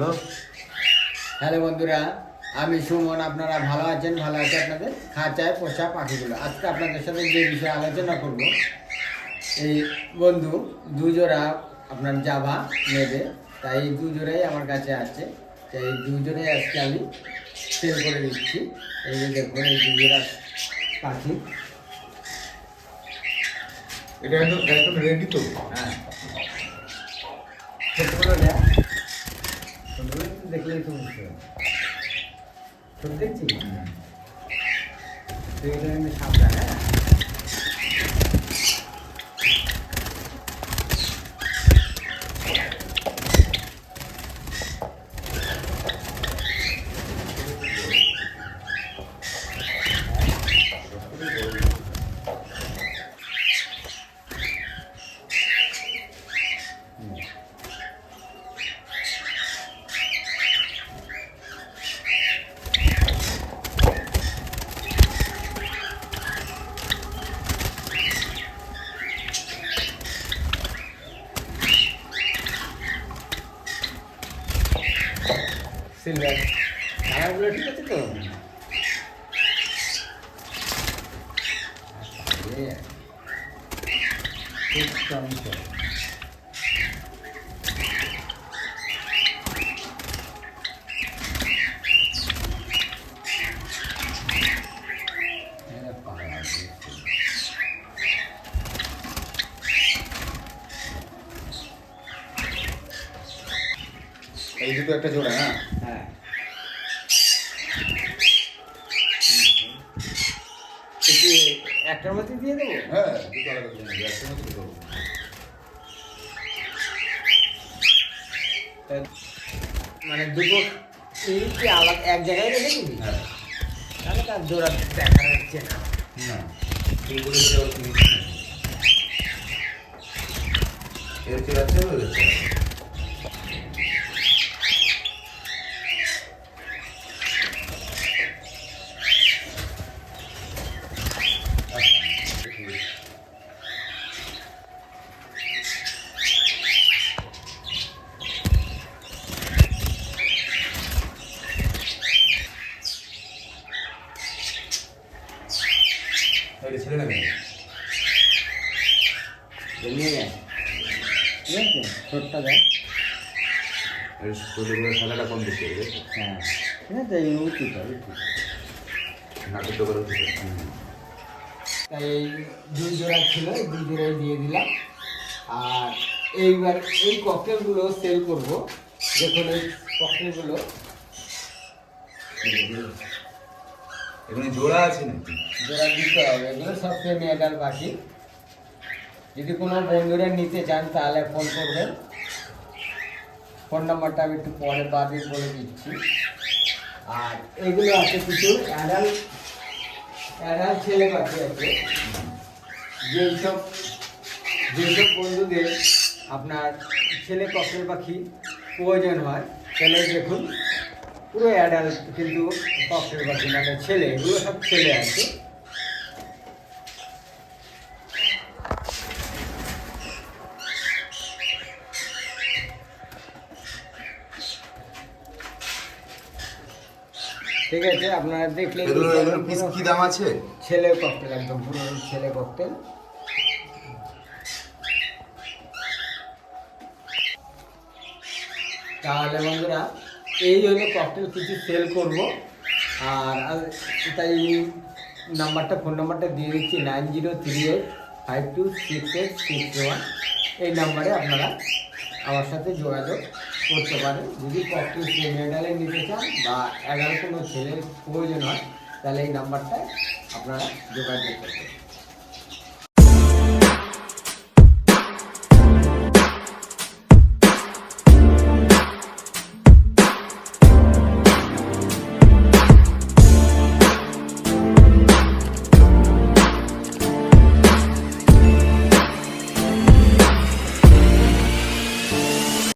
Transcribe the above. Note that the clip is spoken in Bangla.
হ্যালো। হ্যালো বন্ধুরা আমি সুমন আপনারা ভালো আছেন? ভালো আছে আপনাদের? খাঁচায় পোষা পাখিগুলো। আজকে আপনাদের সাথে যে বিষয়ে আলোচনা করব এই বন্ধু দুজোড়া আপনার জাভা নেবে তাই এই দুজোড়াই আমার কাছে আছে। তাই এই দুজোড়াই আজকে আমি সেল করে দিচ্ছি। এই যে দেখুন এই দুজোড়া পাখি। এটা একদম রেডি তো? হ্যাঁ ছোটগুলো দেখ তো বুঝতে দেখছি তো এটা কিন্তু হ্যাঁ? সিলভার কালারগুলো ঠিক আছে তো? এ, খুব চমৎকার। এই দুটো একটা জোড়া হ্যাঁ। হ্যাঁ তো একটার মধ্যে দিয়ে দেবো? হ্যাঁ দুটো আলাদা করে নেব একটার মধ্যে মানে দুটো কি আলাদা এক জায়গায় রেখে দিবি? হ্যাঁ। তাহলে তার জোড়া দেখা যাচ্ছে না। না। যে এটা ছেলে না। নিয়ে যায় ঠিক আছে ছোটটা দেয় ছোটগুলো সাদাটা কম বেশি হবে হ্যাঁ। ঠিক আছে এই উচিত উচিত নাটক তো করে তাই এই দুই জোড়া ছিল এই দুই জোড়াই দিয়ে দিলাম। আর এইবার এই ককটেলগুলো সেল করব। দেখুন এই ককটেলগুলো এখানে জোড়া আছে নাকি? জোড়া দিতে হবে, এগুলো সব সেমি অ্যাডাল পাখি যদি কোনো বন্ধুরা নিতে চান, তাহলে ফোন করবেন। ফোন নাম্বারটা আমি একটু পরে বাদে বলে দিচ্ছি। আর এগুলো আছে কিছু অ্যাডাল অ্যাডাল ছেলে পাখি আছে। যেসব যেসব বন্ধুদের আপনার ছেলে ককটেল পাখি প্রয়োজন হয়, তাহলে দেখুন। পুরো অ্যাডাল্ট কিন্তু ককটেল পাখি মানে ছেলে এগুলো সব ছেলে আছে ঠিক আছে আপনারা দেখলে এগুলো এগুলো কি কি দাম আছে? ছেলে ককটেল একদম পুরো ছেলে ককটেল তাহলে বন্ধুরা এই হলো ককটেল কিছু সেল করব। আর তাই নাম্বারটা ফোন নাম্বারটা দিয়ে দিচ্ছি nine zero three eight five two six eight six one এই নাম্বারে আপনারা আমার সাথে যোগাযোগ করতে পারেন। যদি ককটেল মেডালে নিতে চান বা এগারো কোনো ছেলের প্রয়োজন হয়, তাহলে এই নাম্বারটায় আপনারা যোগাযোগ করতে পারেন।